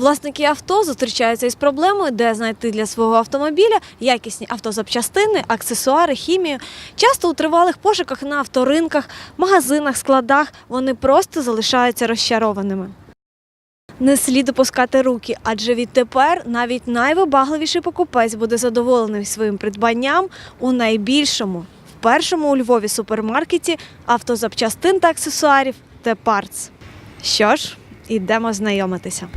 Власники авто зустрічаються із проблемою, де знайти для свого автомобіля якісні автозапчастини, аксесуари, хімію. Часто у тривалих пошуках на авторинках, магазинах, складах вони просто залишаються розчарованими. Не слід опускати руки, адже відтепер навіть найвибагливіший покупець буде задоволений своїм придбанням у найбільшому, в першому у Львові супермаркеті автозапчастин та аксесуарів Т-Парц. Що ж, ідемо знайомитися.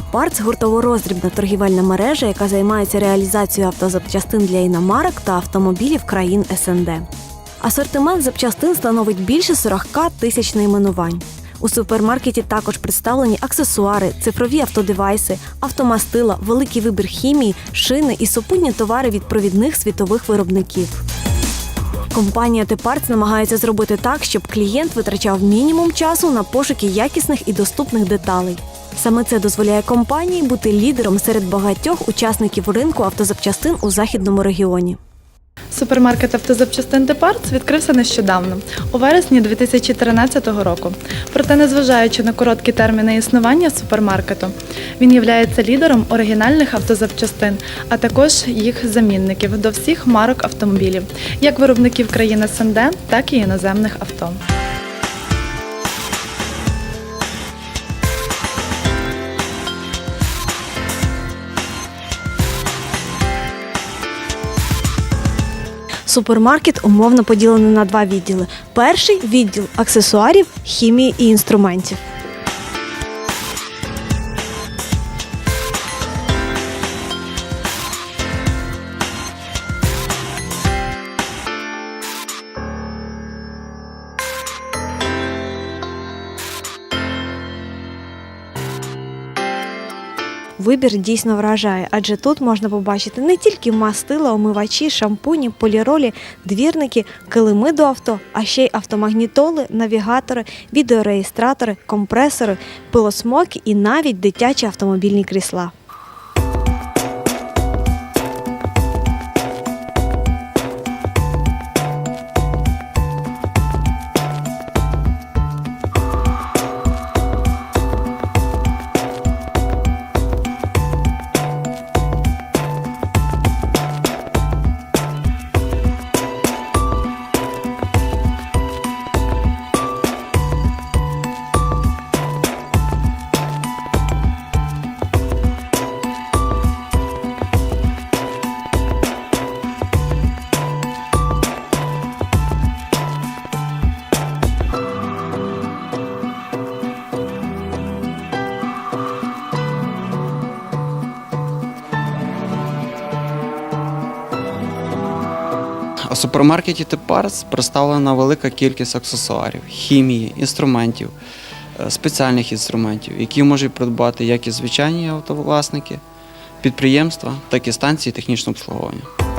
Тепарц гуртово-роздрібна торгівельна мережа, яка займається реалізацією автозапчастин для іномарок та автомобілів країн СНД. Асортимент запчастин становить більше 40 тисяч найменувань. У супермаркеті також представлені аксесуари, цифрові автодевайси, автомастила, великий вибір хімії, шини і супутні товари від провідних світових виробників. Компанія Тепарц намагається зробити так, щоб клієнт витрачав мінімум часу на пошуки якісних і доступних деталей. Саме це дозволяє компанії бути лідером серед багатьох учасників ринку автозапчастин у західному регіоні. Супермаркет автозапчастин Депарц відкрився нещодавно, у вересні 2013 року. Проте, незважаючи на короткі терміни існування супермаркету, він є лідером оригінальних автозапчастин, а також їх замінників до всіх марок автомобілів, як виробників країн СНД, так і іноземних авто. Супермаркет умовно поділений на два відділи: перший відділ аксесуарів, хімії і інструментів. Вибір дійсно вражає, адже тут можна побачити не тільки мастила, омивачі, шампуні, поліролі, двірники, килими до авто, а ще й автомагнітоли, навігатори, відеореєстратори, компресори, пилосмоки і навіть дитячі автомобільні крісла. Супермаркеті Тепарс представлена велика кількість аксесуарів, хімії, інструментів, е, спеціальних інструментів, які можуть придбати як і звичайні автовласники, підприємства, так і станції технічного обслуговування.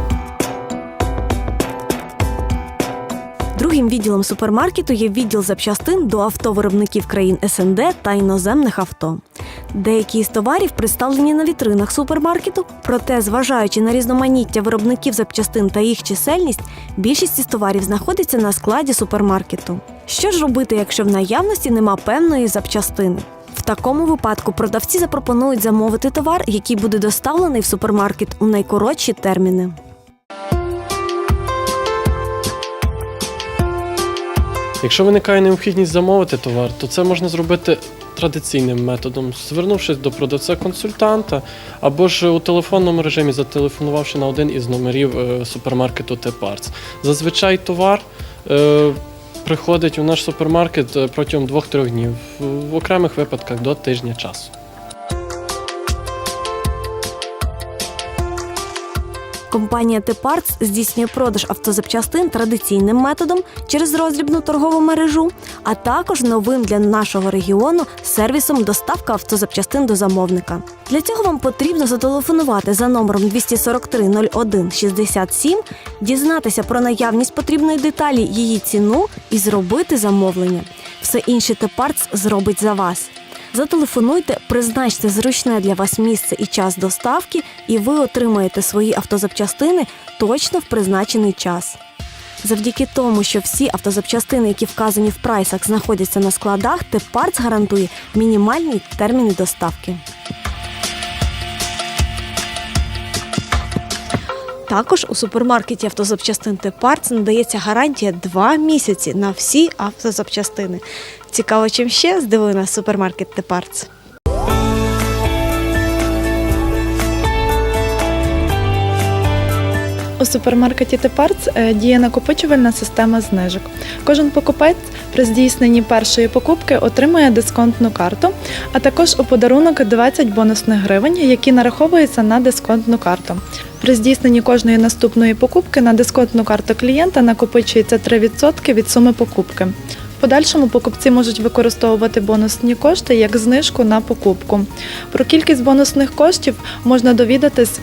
Другим відділом супермаркету є відділ запчастин до автовиробників країн СНД та іноземних авто. Деякі з товарів представлені на вітринах супермаркету, проте, зважаючи на різноманіття виробників запчастин та їх чисельність, більшість із товарів знаходиться на складі супермаркету. Що ж робити, якщо в наявності нема певної запчастини? В такому випадку продавці запропонують замовити товар, який буде доставлений в супермаркет у найкоротші терміни. Якщо виникає необхідність замовити товар, то це можна зробити традиційним методом, звернувшись до продавця-консультанта або ж у телефонному режимі, зателефонувавши на один із номерів е, супермаркету T-Parts. Зазвичай товар е, приходить у наш супермаркет е, протягом 2-3 днів, в окремих випадках до тижня часу. Компанія Тепарц здійснює продаж автозапчастин традиційним методом через роздрібну торгову мережу, а також новим для нашого регіону сервісом доставка автозапчастин до замовника. Для цього вам потрібно зателефонувати за номером 243 01 67, дізнатися про наявність потрібної деталі, її ціну і зробити замовлення. Все інше Тепарц зробить за вас. Зателефонуйте, призначте зручне для вас місце і час доставки, і ви отримаєте свої автозапчастини точно в призначений час. Завдяки тому, що всі автозапчастини, які вказані в прайсах, знаходяться на складах, Тепарц гарантує мінімальні терміни доставки. Також у супермаркеті автозапчастин Тепарц надається гарантія 2 місяці на всі автозапчастини. Цікаво, чим ще здивує нас супермаркет Тепарц. У супермаркеті Тепарц е, діє накопичувальна система знижок. Кожен покупець при здійсненні першої покупки отримує дисконтну карту, а також у подарунок 20 бонусних гривень, які нараховуються на дисконтну карту. При здійсненні кожної наступної покупки на дисконтну карту клієнта накопичується 3% від суми покупки. В подальшому покупці можуть використовувати бонусні кошти як знижку на покупку. Про кількість бонусних коштів можна довідатись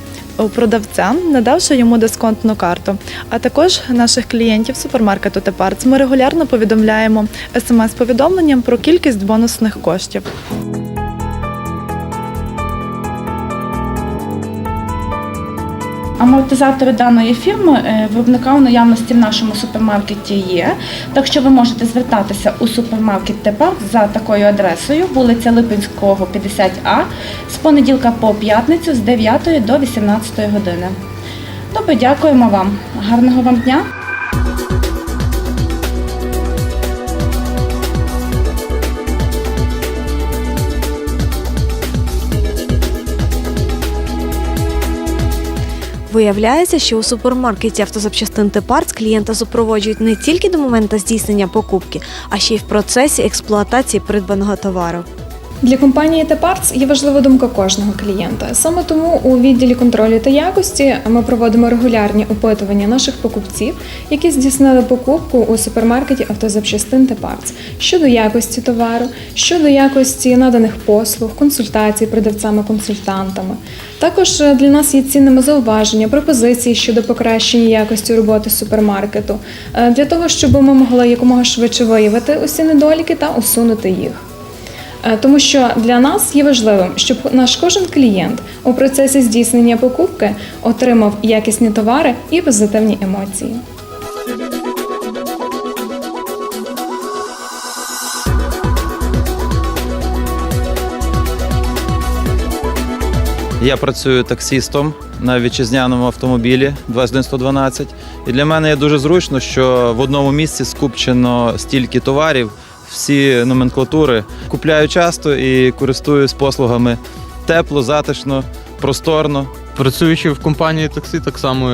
продавця, надавши йому дисконтну карту. А також наших клієнтів супермаркету Тепарц ми регулярно повідомляємо смс-повідомленням про кількість бонусних коштів. Амортизатори даної фірми е, виробника у наявності в нашому супермаркеті є. Так що ви можете звертатися у супермаркет тепер за такою адресою, вулиця Липинського, 50А, з понеділка по п'ятницю з 9 до 18 години. Добре, дякуємо вам. Гарного вам дня! Виявляється, що у супермаркеті автозапчастин Тепарц клієнта супроводжують не тільки до моменту здійснення покупки, а ще й в процесі експлуатації придбаного товару. Для компанії Тепарц є важлива думка кожного клієнта. Саме тому у відділі контролю та якості ми проводимо регулярні опитування наших покупців, які здійснили покупку у супермаркеті автозапчастин Тепарц щодо якості товару, щодо якості наданих послуг, консультацій продавцями-консультантами. Також для нас є цінними зауваження, пропозиції щодо покращення якості роботи супермаркету, е, для того, щоб ми могли якомога швидше виявити усі недоліки та усунути їх. Е, Тому що для нас є важливим, щоб наш кожен клієнт у процесі здійснення покупки отримав якісні товари і позитивні емоції. Я працюю таксістом на вітчизняному автомобілі 21112. І для мене є дуже зручно, що в одному місці скупчено стільки товарів, всі номенклатури. Купляю часто і користуюсь послугами тепло, затишно, просторно. Працюючи в компанії таксі, так само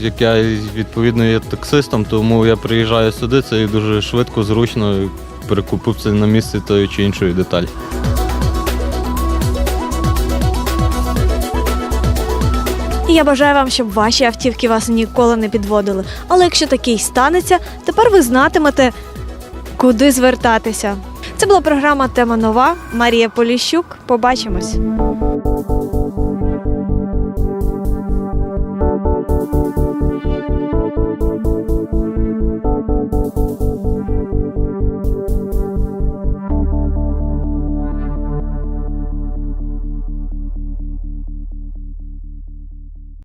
як я відповідно є таксистом, тому я приїжджаю сюди, це дуже швидко, зручно перекупив це на місці тої чи іншої деталі. Я бажаю вам, щоб ваші автівки вас ніколи не підводили. Але якщо такий станеться, тепер ви знатимете, куди звертатися. Це була програма Тема нова. Марія Поліщук. Побачимось.